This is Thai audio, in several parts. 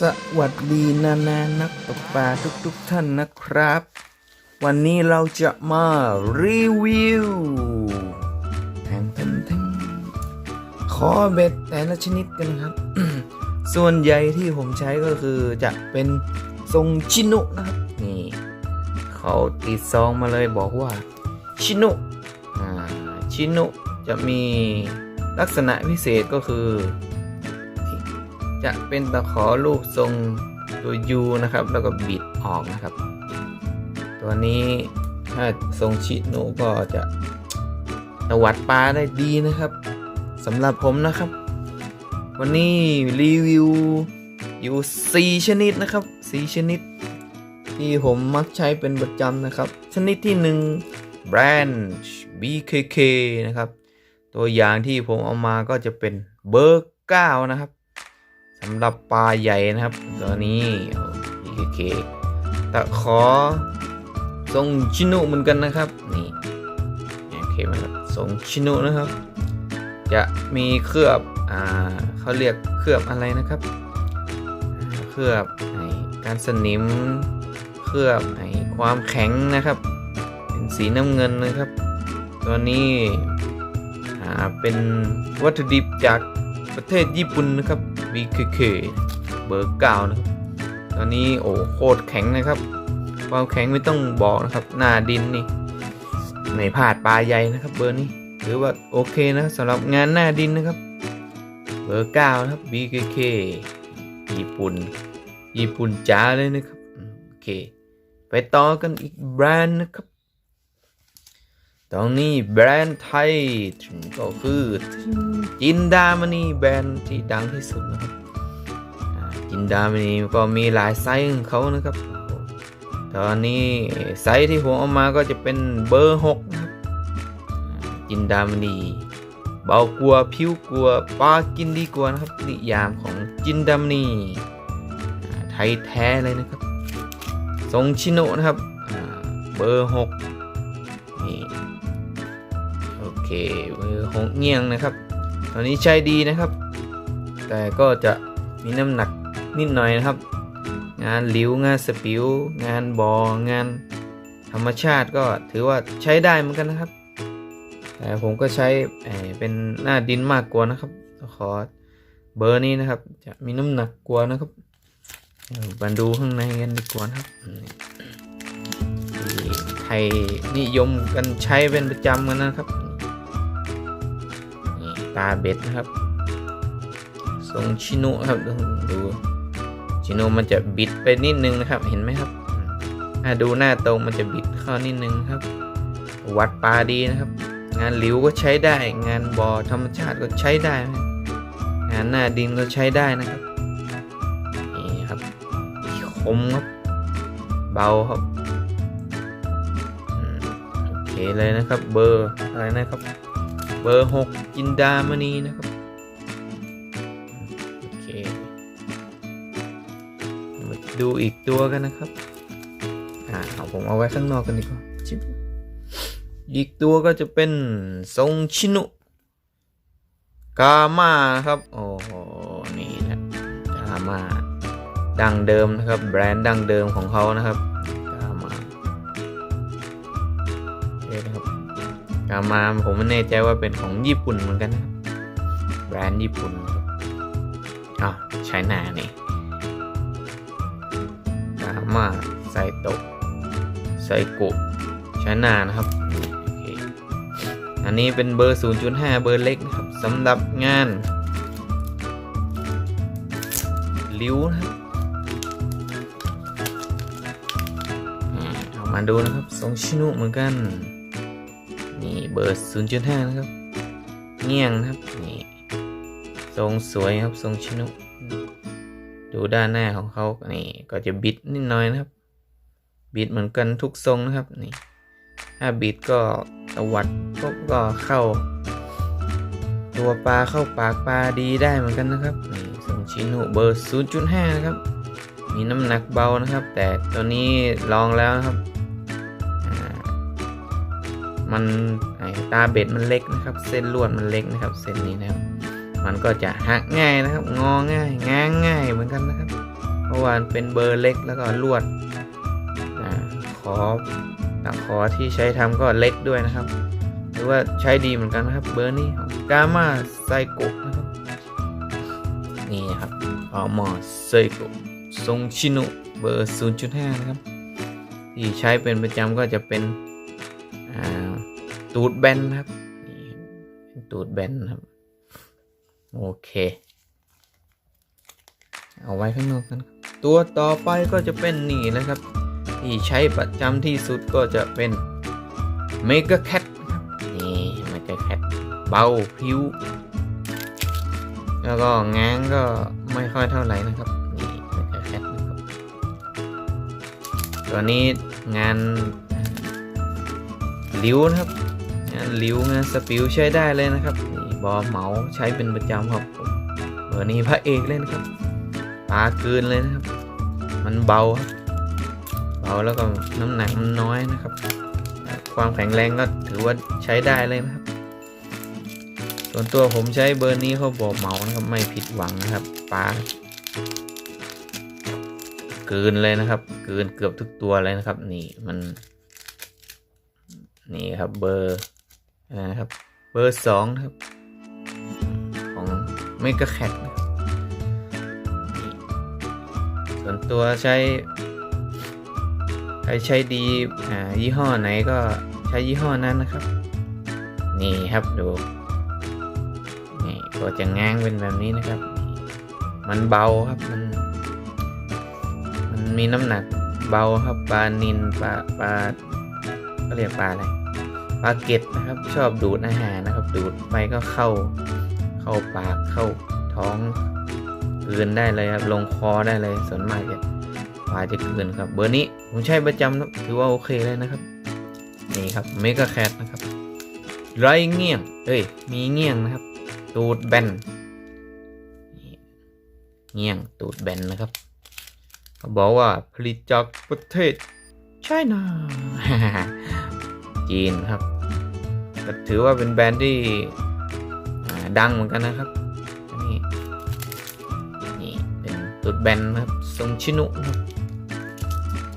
สวัสดีนานานักตกปลาทุกๆทท่านนะครับ วันนี้เราจะมารีวิวแทงแทงแทงขอเบ็ดแต่ละชนิดกันนะครับ ส่วนใหญ่ที่ผมใช้ก็คือจะเป็นทรงชินุนะครับนี่เขาติดซองมาเลยบอกว่าชินุอ่าชินุจะมีลักษณะพิเศษก็คือ จะเป็นตะขอลูกทรงตัวยูนะครับ แล้วก็บิดออกนะครับ ตัวนี้ถ้าทรงชิโนก็จะตวัดปลาได้ดีนะครับสำหรับผมนะครับ วันนี้รีวิวอยู่ 4 ชนิดนะครับ4ชนิด ที่ผมมักใช้เป็นประจำนะครับ ชนิดที่ 1 Branch BKK นะครับ ตัวอย่างที่ผมเอามาก็จะเป็นเบอร์9นะครับ สำหรับปลาใหญ่นะครับตัวนี้โอเคตะขอทรงชินุเหมือนกันนะครับนี่โอเคไหมครับทรงชินุนะครับ จะมีเคลือบอ่าเขาเรียกเคลือบอะไรนะครับ เคลือบไอ้การสนิมเคลือบไอ้ความแข็งนะครับ เป็นสีน้ำเงินนะครับ ตัวนี้อ่าเป็นวัตถุดิบจากประเทศญี่ปุ่นนะครับ BKK เบอร์เก้านะครับ ตอนนี้โอ้โคตรแข็งนะครับ ความแข็งไม่ต้องบอกนะครับ หน้าดินนี่ไม่พลาดปลาใหญ่นะครับ เบอร์นี้หรือว่าโอเคนะสำหรับงานหน้าดินนะครับ เบอร์เก้านะครับ BKK ญี่ปุ่น ญี่ปุ่นจ๋าเลยนะครับโอเค ไปต่อกันอีกแบรนด์นะครับ ตรงนี้แบรนด์ไทยก็คือจินดามณีแบรนด์ที่ดังที่สุดนะครับจินดามณีก็มีหลายไซส์ของเขานะครับ ตอนนี้ไซส์ที่ผมเอามาก็จะเป็นเบอร์6นะครับจินดามณีเบากลัวผิวกลัวปลากินดีกว่านะครับนิยามของจินดามณีอ่ไทยแท้เลยนะครับทรงชิโนนะครับเบอร์6นี่ โอเคมือหงเงียงนะครับ ตอนนี้ใช้ดีนะครับ แต่ก็จะมีน้ำหนักนิดหน่อยนะครับ งานหลิวงานสปิว งานบองานธรรมชาติก็ถือว่าใช้ได้เหมือนกันนะครับ แต่ผมก็ใช้เเป็นหน้าดินมากกว่านะครับ ขอเบอร์นี้นะครับ จะมีน้ำหนักกว่านะครับมาดูข้างในกันดีกว่านะครับไทยนิยมกันใช้เป็นประจำกันนะครับ ตาเบ็ดนะครับทรงชิโนะครับดูชิโนมันจะบิดไปนิดนึงนะครับ เห็นไหมครับถ้าดูหน้าตรงมันจะบิดเข้านิดนึงครับ วัดปลาดีนะครับ งานหลิวก็ใช้ได้ งานบอธรรมชาติก็ใช้ได้ งานหน้าดินก็ใช้ได้นะครับนี่ครับคมครับเบาครับโอเคเลยนะครับ เบอร์อะไรนะครับ เบอร์หกจินดามณีนะครับ โอเค มาดูอีกตัวกันนะครับ อ่าเอาผมเอาไว้ข้างนอกกันดีกว่าชิบอีกตัวก็จะเป็นทรงชินุกามาครับ โอ้โห นี่นะกามาดังเดิมนะครับ แบรนด์ดังเดิมของเขานะครับกามาโอเนะครับ กามาผมไม่แน่ใจว่าเป็นของญี่ปุ่นเหมือนกันนะแบรนด์ญี่ปุ่นอ้าวใช้หนานี่กามาไซโตะไซโกะใช้หนานะครับ อันนี้เป็นเบอร์ 0.5 เบอร์เล็กนะครับสำหรับงานลิ้วนะครับเอามาดูนะครับทรงชินุเหมือนกัน นี่เบอร์0.5นย์จุดห้านะครับเงี่ยงนะครับนี่ทรงสวยครับทรงชินุดูด้านหน้าของเขานี่ก็จะบิดนิดหน่อยนะครับ บิดเหมือนกันทุกทรงนะครับนี่ถ้าบิดก็ตวัดก็ก็เข้า ตัวปลาเข้าปากปลาดีได้เหมือนกันนะครับนี่ทรงชินุเบอร์ 0.5 นะครับ มีน้ำหนักเบานะครับ แต่ตัวนี้ลองแล้วนะครับ มันตาเบ็ดมันเล็กนะครับ เส้นลวดมันเล็กนะครับ เส้นนี้นะครับ มันก็จะหักง่ายนะครับ งอง่ายง้างง่ายเหมือนกันนะครับ เพราะว่าเป็นเบอร์เล็กแล้วก็ลวดขอตะขอที่ใช้ทำก็เล็กด้วยนะครับ หรือว่าใช้ดีเหมือนกันนะครับ เบอร์นี้กามาไซโกะนะครับนี่นะครับออมอไซโกะทรงชินุเบอร์ 0.5 นะครับ ที่ใช้เป็นประจำก็จะเป็น ตูดแบนครับตูดแบนครับ โอเค เอาไว้ข้างนอกกันครับตัวต่อไปก็จะเป็นนี่นะครับ ที่ใช้ประจำที่สุดก็จะเป็นเมกะแคทนะครับนี่เมกะแคทเบาพริ้วแล้วก็ง้างก็ไม่ค่อยเท่าไหร่นะครับนี่เมกะแคทนะครับตัวนี้งานลิ้วนะครับ งานลิ้วงานสปิวใช้ได้เลยนะครับนี่บอเหมาใช้เป็นประจำครับเบอร์นี้พระเอกเลยนะครับปลาเกินเลยนะครับ มันเบาครับเบาแล้วก็น้ำหนักมันน้อยนะครับ ความแข็งแรงก็ถือว่าใช้ได้เลยนะครับ ส่วนตัวผมใช้เบอร์นี้เขาบอกเหมานะครับไม่ผิดหวังนะครับปลาเกินเลยนะครับเกินเกือบทุกตัวเลยนะครับ นี่มัน นี่ครับเบอร์ นะครับ เบอร์สองครับ ของเมกะแคทนะครับนี่ส่วนตัวใช้ ใครใช้ดีอ่ายี่ห้อไหนก็ใช้ยี่ห้อนั้นนะครับ นี่ครับดู นี่ก็จะง้างเป็นแบบนี้นะครับ มันเบาครับมัน มันมีน้ำหนักเบาครับปลานินปลาปลาก็เรียกปลาอะไร ปลาเก็ดนะครับ ชอบดูดอาหารนะครับ ดูดไปก็เข้าเข้าปากเข้าท้องกลืนได้เลยครับ ลงคอได้เลยส่วนมากจะปลาจะกลืนครับ เบอร์นี้ผมใช้ประจำถือว่าโอเคเลยนะครับ นี่ครับเมกะแคทนะครับไรเงี้ยงเอ้ย มีเงี้ยงนะครับ ตูดแบนเงี้ยงตูดแบนนะครับเขาบอกว่าผลิตจากประเทศไชน่าจีนครับ ถือว่าเป็นแบรนด์ที่ดังเหมือนกันนะครับนนี้นี่เป็นตูดแบนนะครับทรงชินุน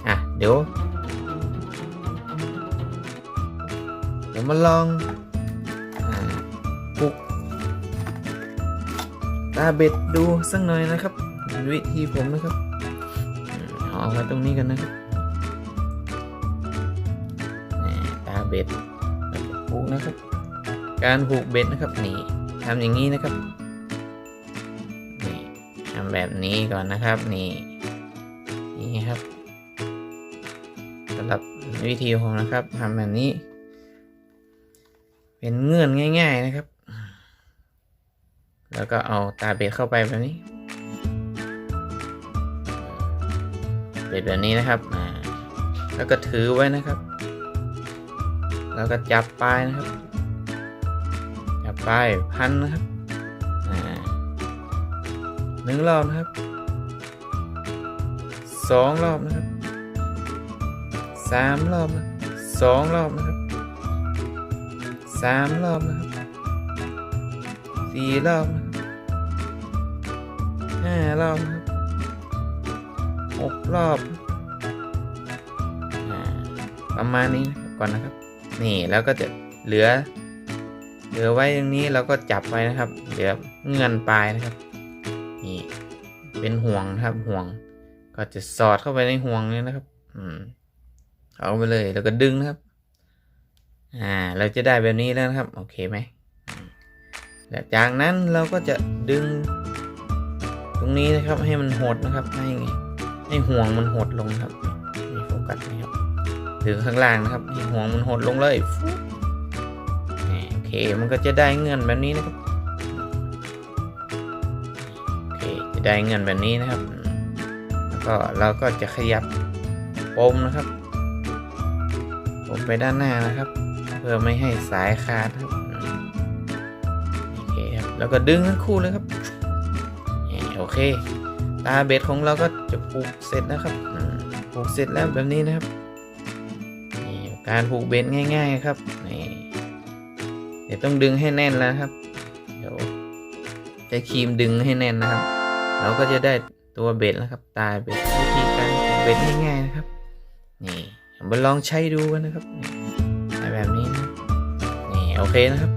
อะเดี๋ยวเดี๋ยวมาลองปลุกตาเบ็ดดูสักหน่อยนะครับวิธีผมนะครับเอาไว้ตรงนี้กันนะครับตาเบ็ด ผูกนะครับ การผูกเบ็ดนะครับนี่ทำอย่างนี้นะครับนี่ทำแบบนี้ก่อนนะครับนี่นี่ครับสำหรับวิธีผมนะครับทำแบบนี้ เป็นเงื่อนง่าย ๆนะครับ แล้วก็เอาตาเบ็ดเข้าไปแบบนี้เบ็ดแบบนี้นะครับแล้วก็ถือไว้นะครับ แล้วก็จับปลายนะครับ จับปลายพันนะครับหนึ่งรอบนะครับสองรอบนะครับสามรอบนะสองรอบนะครับสามรอบนะครับสี่รอบนะครับห้ารอบนะครับหกรอบประมาณนี้นะก่อนนะครับ นี่แล้วก็จะเหลือ เหลือไว้ตรงนี้เราก็จับไว้นะครับ เหลือเงื่อนปลายนะครับ นี่เป็นห่วงนะครับห่วง ก็จะสอดเข้าไปในห่วงนี้นะครับ อืมเอาไปเลยแล้วก็ดึงนะครับ อ่า เราจะได้แบบนี้แล้วนะครับ โอเคไหมแล้วจากนั้นเราก็จะดึง ตรงนี้นะครับให้มันหดนะครับให้ให้ห่วงมันหดลงครับนี่โฟกัสนะครับ ถึงข้างล่างนะครับให้ห่วงมันหดลงเลยโอเคมันก็จะได้เงื่อนแบบนี้นะครับโอเคจะได้เงื่อนแบบนี้นะครับ แล้วก็เราก็จะขยับปมนะครับผมไปด้านหน้านะครับ เพื่อไม่ให้สายขาดครับโอเคครับแล้วก็ดึงทั้งคู่เลยครับโอเคตาเบ็ดของเราก็จะผูกเสร็จนะครับผูกเสร็จแล้วแบบนี้นะครับ การผูกเบ็ดง่ายๆครับนี่เดี๋ยวต้องดึงให้แน่นแล้วครับ เดี๋ยวใช้ครีมดึงให้แน่นนะครับ เราก็จะได้ตัวเบ็ดนะครับ ตาเบ็ดวิธีการผูกเบ็ดง่ายๆนะครับ นี่มาลองใช้ดูกันนะครับแบบนี้นะนี่โอเคนะครับ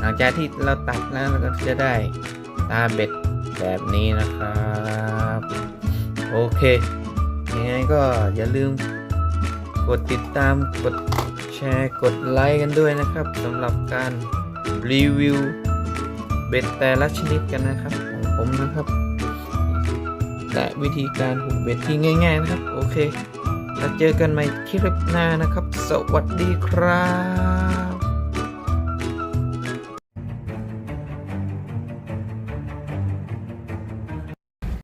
หลังจากที่เราตัดแล้วเราก็จะได้ตาเบ็ดแบบนี้นะครับโอเคยังไงก็อย่าลืมกดติดตามกด ร์กดไลค์กันด้วยนะครับสำหรับการรีวิวเบ็ดแต่ละชนิดกันนะครับของผมนะครับ และวิธีการผูกเบ็ดที่ง่าย ๆ นะครับ โอเคแล้วเจอกันใหม่คลิปหน้านะครับ สวัสดีครับ